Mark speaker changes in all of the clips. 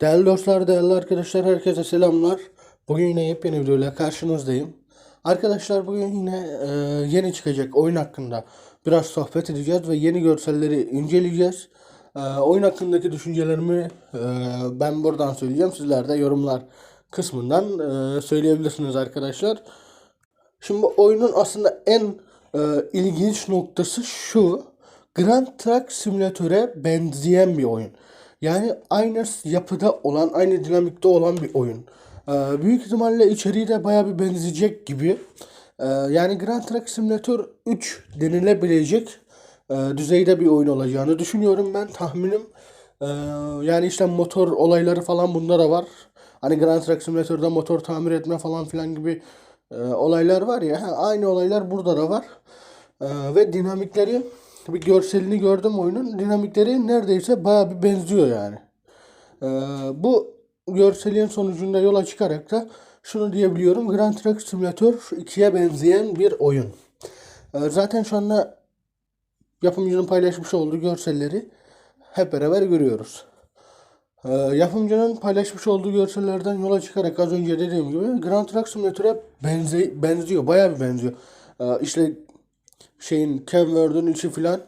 Speaker 1: Değerli dostlar, değerli arkadaşlar, herkese selamlar. Bugün yine yepyeni videoyla karşınızdayım. Arkadaşlar bugün yine e, yeni çıkacak oyun hakkında biraz sohbet edeceğiz ve yeni görselleri inceleyeceğiz. E, oyun hakkındaki düşüncelerimi e, ben buradan söyleyeceğim. Sizler de yorumlar kısmından e, söyleyebilirsiniz arkadaşlar. Şimdi oyunun aslında en e, ilginç noktası şu. Grand Truck Simülatör'e benzeyen bir oyun. Yani aynı yapıda olan, aynı dinamikte olan bir oyun. E, büyük ihtimalle içeriği de baya bir benzeyecek gibi. E, yani Grand Truck Simulator 3 denilebilecek e, düzeyde bir oyun olacağını düşünüyorum ben tahminim. E, yani işte motor olayları falan bunda da var. Hani Grand Truck Simulator'da motor tamir etme falan filan gibi e, olaylar var ya. Aynı olaylar burada da var. E, ve dinamikleri bir görselini gördüm oyunun. Dinamikleri neredeyse baya bir benziyor yani. E, bu görselin sonucunda yola çıkarak da şunu diyebiliyorum. Grand Truck Simulator 2'ye benzeyen bir oyun. E, zaten şu anda yapımcının paylaşmış olduğu görselleri hep beraber görüyoruz. Ee, yapımcının paylaşmış olduğu görsellerden yola çıkarak az önce dediğim gibi Grand Truck Simulator'a benze benziyor. Bayağı bir benziyor. Ee, işte şeyin Kenworth'un içi filan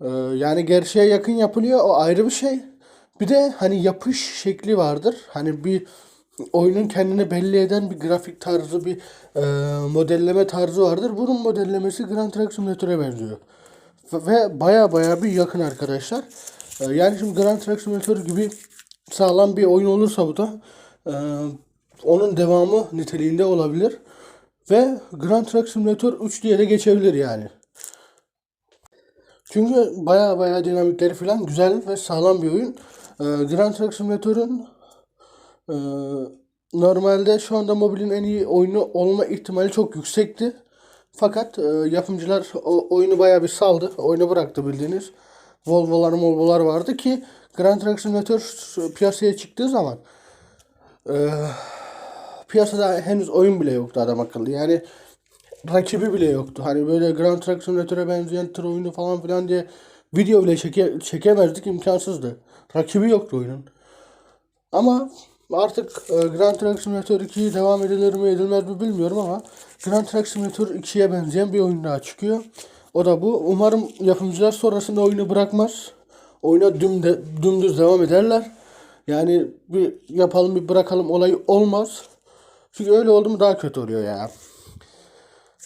Speaker 1: ee, yani gerçeğe yakın yapılıyor. O ayrı bir şey. Bir de hani yapış şekli vardır. Hani bir oyunun kendini belli eden bir grafik tarzı, bir e, modelleme tarzı vardır. Bunun modellemesi Grand Truck Simulator'a benziyor. Ve baya baya bir yakın arkadaşlar. Ee, Yani şimdi Grand Truck Simulator gibi sağlam bir oyun olursa bu da e, onun devamı niteliğinde olabilir. Ve Grand Truck Simulator 3 diye de geçebilir yani. Çünkü baya baya dinamikleri falan güzel ve sağlam bir oyun. Ee, Grand Truck Simulator'un e, normalde şu anda mobilin en iyi oyunu olma ihtimali çok yüksekti. Fakat e, yapımcılar oyunu bayağı bir saldı. Oyunu bıraktı bildiğiniz. Volvo'lar Volvo'lar vardı ki Grand Truck Simulator piyasaya çıktığı zaman e, piyasada henüz oyun bile yoktu adam akıllı. Yani rakibi bile yoktu. Hani böyle Grand Truck Simulator'a benzeyen tır oyunu falan filan diye video bile çeke, çekemezdik imkansızdı. Rakibi yoktu oyunun. Ama artık e, Grand Truck Simulator 2'yi devam edilir mi edilmez mi bilmiyorum ama Grand Truck Simulator 2'ye benzeyen bir oyun daha çıkıyor. O da bu. Umarım yapımcılar sonrasında oyunu bırakmaz. Oyuna dümde, dümdüz devam ederler. Yani bir yapalım bir bırakalım olayı olmaz. Çünkü öyle oldu mu daha kötü oluyor ya.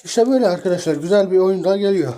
Speaker 1: İşte böyle arkadaşlar güzel bir oyun daha geliyor.